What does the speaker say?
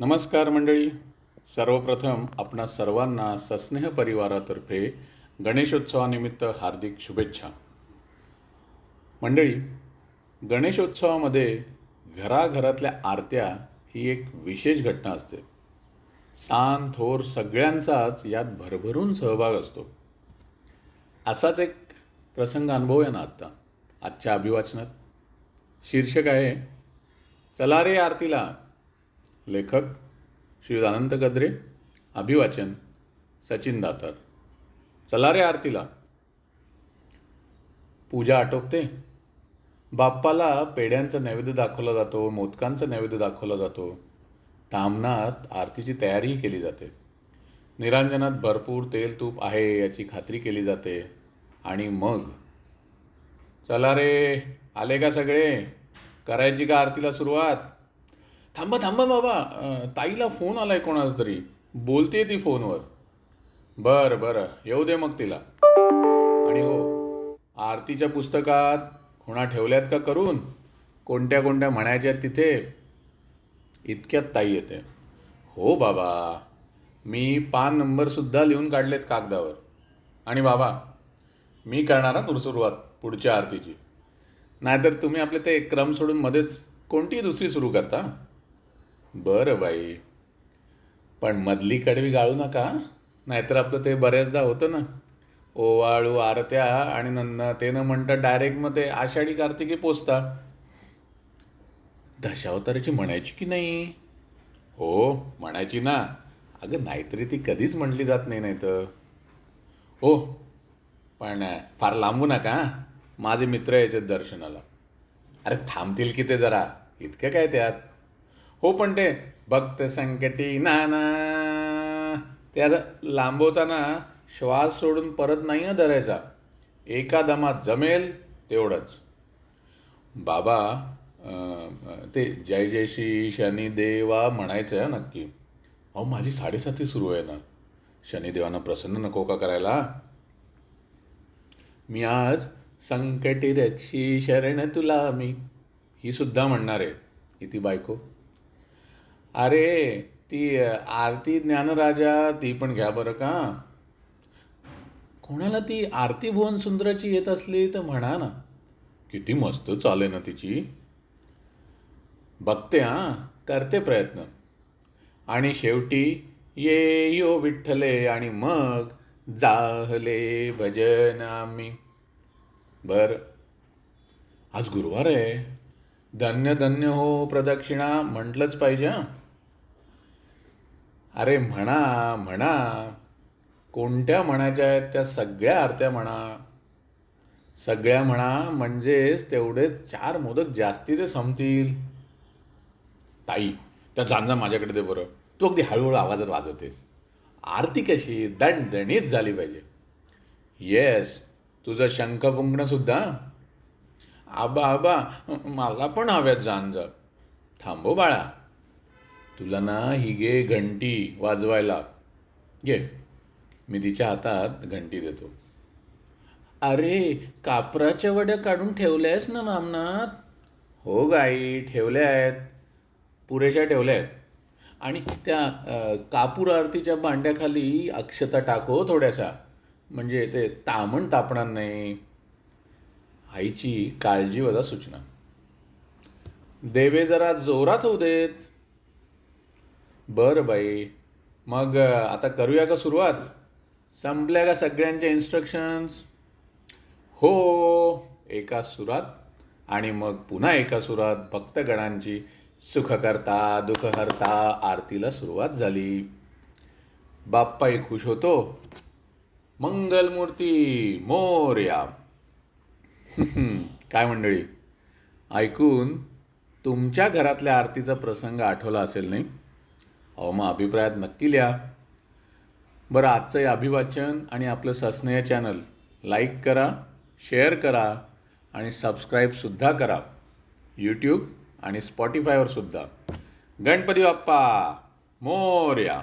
नमस्कार मंडळी. सर्वप्रथम आपणा सर्वांना सस्नेह परिवारातर्फे गणेशोत्सवानिमित्त हार्दिक शुभेच्छा. मंडळी गणेशोत्सवामध्ये घराघरातल्या आरत्या ही एक विशेष घटना असते. सान थोर सगळ्यांचाच यात भरभरून सहभाग असतो. असाच एक प्रसंग अनुभवूया ना आत्ता आजच्या अभिवाचनात. शीर्षक आहे चला रे आरतीला लेखक श्री अनंत गद्रे अभिवाचन सचिन दातर. चला रे आरतीला. पूजा आटोपते. बाप्पाला पेढ्यांचा नैवेद्य दाखवला जातो मोदकांचा नैवेद्य दाखवला जातो. तामनात आरतीची तयारीही केली जाते. निरांजनात भरपूर तेल तूप आहे याची खात्री केली जाते. आणि मग? चला रे आले का सगळे? करायची का आरतीला सुरुवात? थांबा थांबा बाबा. ताईला फोन आलाय कोणाच तरी. बोलते ती फोनवर. बरं बरं. येऊ दे मग तिला. आणि हो आरतीच्या पुस्तकात खुणा ठेवल्यात का करून? कोणत्या कोणत्या म्हणायच्या तिथे? इतक्यात ताई येते. हो बाबा मी पान नंबरसुद्धा लिहून काढलेत कागदावर. आणि बाबा मी करणार हा सुरुवात पुढच्या आरतीची. नाहीतर तुम्ही आपले ते क्रम सोडून मध्येच कोणती दुसरी सुरू करता? बरं बाई. पण मधली कडवी गाळू नका नाहीतर आपलं ते बऱ्याचदा होतं ना. ओवाळू आरत्या आणि नन्न ते न म्हणतं डायरेक्ट मग ते आषाढी कार्तिकी पोचता दशावताराची म्हणायची की नाही? हो म्हणायची ना. अगं नाहीतरी ती कधीच म्हटली जात नाही नाही तर हो पण फार लांबू नका माझे मित्र यायचे दर्शनाला. अरे थांबतील की ते जरा? इतकं काय त्यात? हो पण ते भक्त संकटी नाना. ते असं लांबवताना श्वास सोडून परत नाही हं धरायचा. एका दमात जमेल तेवढंच. बाबा ते जय जय श्री शनिदेवा म्हणायचं आहे नक्की. अहो माझी साडेसाती सुरू आहे ना. शनिदेवांना प्रसन्न नको का करायला? मी आज संकटी रक्षी शरण तुला मी. ही सुद्धा म्हणणार. आहे किती बायको. अरे ती आरती ज्ञानराजा ती पण घ्या बरं का. कोणाला ती आरती भुवन सुंदराची येत असली तर म्हणा ना. किती मस्त चाले ना तिची. बघते हां करते प्रयत्न. आणि शेवटी ये यो विठ्ठले आणि मग जाहले भजन आम्ही. बर. आज गुरुवार आहे. धन्य धन्य हो प्रदक्षिणा म्हटलंच पाहिजे हां. अरे म्हणा म्हणा. कोणत्या म्हणायच्या आहेत त्या सगळ्या आरत्या म्हणा? सगळ्या म्हणा म्हणजेच तेवढेच चार मोदक जास्तीचे संपतील. ताई त्या जानजा माझ्याकडे दे बरं. तू अगदी हळूहळू आवाजात वाजवतेस. आरती कशी दणदणीत झाली पाहिजे. येस तुझं शंख फुंकणं सुद्धा. आबा आबा मला पण हव्यात जानजा थांबो बाळा. तुला ना ही घे घंटी वाजवायला. घे. मी तिच्या हातात घंटी देतो. अरे कापराच्या वड्या काढून ठेवल्यास ना नामनात हो गाई ठेवल्या आहेत. पुरेशा ठेवल्या आहेत. आणि त्या कापूर आरतीच्या भांड्याखाली अक्षता टाको हो थोड्यासा. म्हणजे ते तामण तापणार नाही. आईची काळजी सूचना. देवे जरा जोरात होऊ देत. बरं बाई. मग आता करूया का सुरुवात? संपल्या का सगळ्यांच्या इन्स्ट्रक्शन्स हो एका सुरात आणि मग पुन्हा एका सुरात भक्तगणांची सुखकर्ता दुःखहर्ता आरतीला सुरुवात झाली. बाप्पाही खुश होतो. मंगलमूर्ती मोर्या काय मंडळी? ऐकून तुमच्या घरातल्या आरतीचा प्रसंग आठवला असेल नाही? अहो मग अभिप्रायात नक्की लिहा. बरं आजचं हे अभिवाचन आणि आपलं सस्नेह चॅनल लाईक करा शेअर करा आणि सबस्क्राईबसुद्धा करा. यूट्यूब आणि स्पॉटीफायवर सुद्धा. गणपती बाप्पा मोर्या.